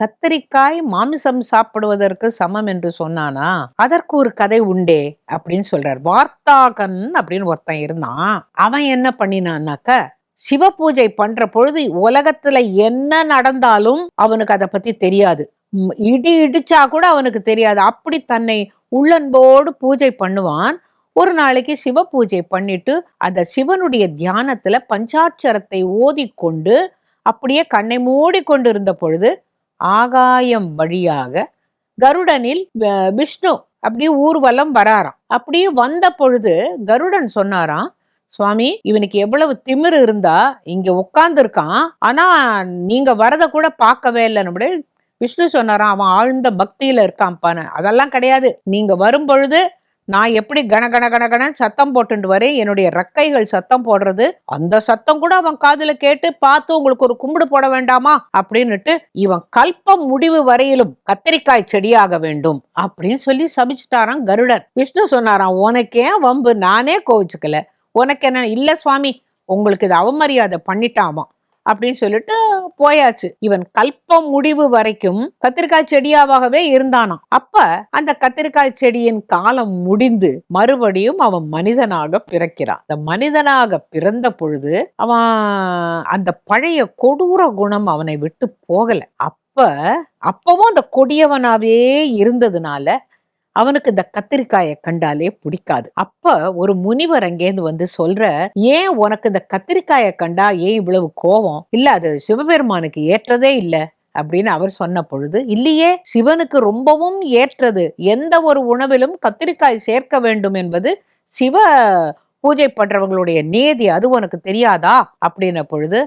கத்தரிக்காய் மாமிசம் சாப்பிடுவதற்கு சமம் என்று சொன்னானா? அதற்கு ஒரு கதை உண்டே அப்படின்னு சொல்றார். வார்த்தாகன் அப்படின்னு ஒருத்தன் இருந்தான். அவன் என்ன பண்ணினான்னாக்க சிவ பூஜை பண்ற பொழுது உலகத்துல என்ன நடந்தாலும் அவனுக்கு அதை பத்தி தெரியாது. இடி இடிச்சா கூட அவனுக்கு தெரியாது. அப்படி தன்னை உள்ளன்போடு பூஜை பண்ணுவான். ஒரு நாளைக்கு சிவ பூஜை பண்ணிட்டு அந்த சிவனுடைய தியானத்துல பஞ்சாட்சரத்தை ஓதிக்கொண்டு அப்படியே கண்ணை மூடி கொண்டு இருந்த பொழுது ஆகாயம் வழியாக கருடனில் விஷ்ணு அப்படியே ஊர்வலம் வராராம். அப்படியே வந்த பொழுது கருடன் சொன்னாராம் சுவாமி இவனுக்கு எவ்வளவு திமிரு இருந்தா இங்க உட்கார்ந்துருக்கான் ஆனா நீங்க வரத கூட பார்க்கவே இல்லைன்னு விஷ்ணு சொன்னாராம். அவன் ஆழ்ந்த பக்தியில இருக்கான்ப்பான்னு. அதெல்லாம் கிடையாது. நீங்க வரும் பொழுது நான் எப்படி கன கன கன கன சத்தம் போட்டுட்டு வரேன்? என்னுடைய ரக்கைகள் சத்தம் போடுறது. அந்த சத்தம் கூட அவன் காதுல கேட்டு பார்த்து உங்களுக்கு ஒரு கும்பிடு போட வேண்டாமா? அப்படின்னுட்டு இவன் கல்பம் முடிவு வரையிலும் கத்திரிக்காய் செடியாக வேண்டும் அப்படின்னு சொல்லி சபிச்சுட்டாராம் கருடன் விஷ்ணு சொன்னாராம் உனக்கே வம்பு? நானே கோவிச்சுக்கல. உனக்கு என்ன? இல்ல சுவாமி உங்களுக்கு இது அவமரியாதை பண்ணிட்டாமா? அப்படின்னு சொல்லிட்டு போயாச்சு. இவன் கல்பம் முடிவு வரைக்கும் கத்திரிக்காய் செடியாகவே இருந்தானாம். அப்ப அந்த கத்திரிக்காய் செடியின் காலம் முடிந்து மறுபடியும் அவன் மனிதனாக பிறக்கிறான். அந்த மனிதனாக பிறந்த பொழுது அவன் அந்த பழைய கொடூர குணம் அவனை விட்டு போகல. அப்ப அப்பவும் அந்த கொடியவனாவே இருந்ததுனால அவனுக்கு இந்த கத்திரிக்காயை கண்டாலே பிடிக்காது. அப்ப ஒரு முனிவர் அங்கேருந்து வந்து சொல்ற ஏன் உனக்கு இந்த கத்திரிக்காயை கண்டா ஏன் இவ்வளவு கோபம் இல்ல அது சிவபெருமானுக்கு ஏற்றதே இல்ல. அப்படின்னு அவர் சொன்ன பொழுது இல்லையே சிவனுக்கு ரொம்பவும் ஏற்றது. எந்த ஒரு உணவிலும் கத்திரிக்காய் சேர்க்க வேண்டும் என்பது சிவ பூஜை பண்றவங்களுடைய நேதி. அது உனக்கு தெரியாதா? அப்படின்ன பொழுது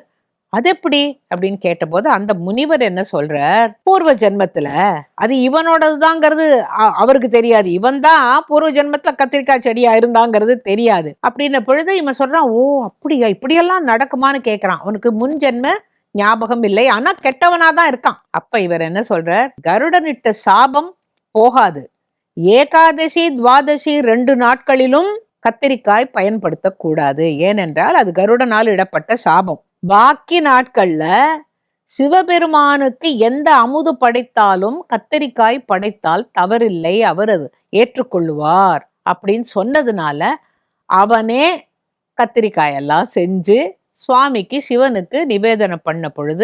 அது எப்படி அப்படின்னு கேட்டபோது அந்த முனிவர் என்ன சொல்றார்? பூர்வ ஜென்மத்துல. அது இவனோடதுதாங்கிறது அ- அவருக்கு தெரியாது. இவன் தான் பூர்வ ஜென்மத்துல கத்திரிக்காய் செடியா இருந்தாங்கிறது தெரியாது. அப்படின்ன பொழுது இவன் சொல்றான் ஓ அப்படியா? இப்படியெல்லாம் நடக்குமான்னு கேட்கறான் அவனுக்கு முன் ஜென்ம ஞாபகம் இல்லை. ஆனா கெட்டவனா தான் இருக்கான். அப்ப இவர் என்ன சொல்றார்? கருடனிட்ட சாபம் போகாது. ஏகாதசி துவாதசி ரெண்டு நாட்களிலும் கத்திரிக்காய் பயன்படுத்தக்கூடாது. ஏனென்றால் அது கருடனால் இடப்பட்ட சாபம். பாக்கி நாட்கள்ல சிவபெருமானுக்கு எந்த அமுது படைத்தாலும் கத்தரிக்காய் படைத்தால் தவறில்லை அவர் அது ஏற்றுக்கொள்ளுவார் அப்படின்னு சொன்னதுனால அவனே கத்திரிக்காய் எல்லாம் செஞ்சு சுவாமிக்கு சிவனுக்கு நிவேதனம் பண்ண பொழுது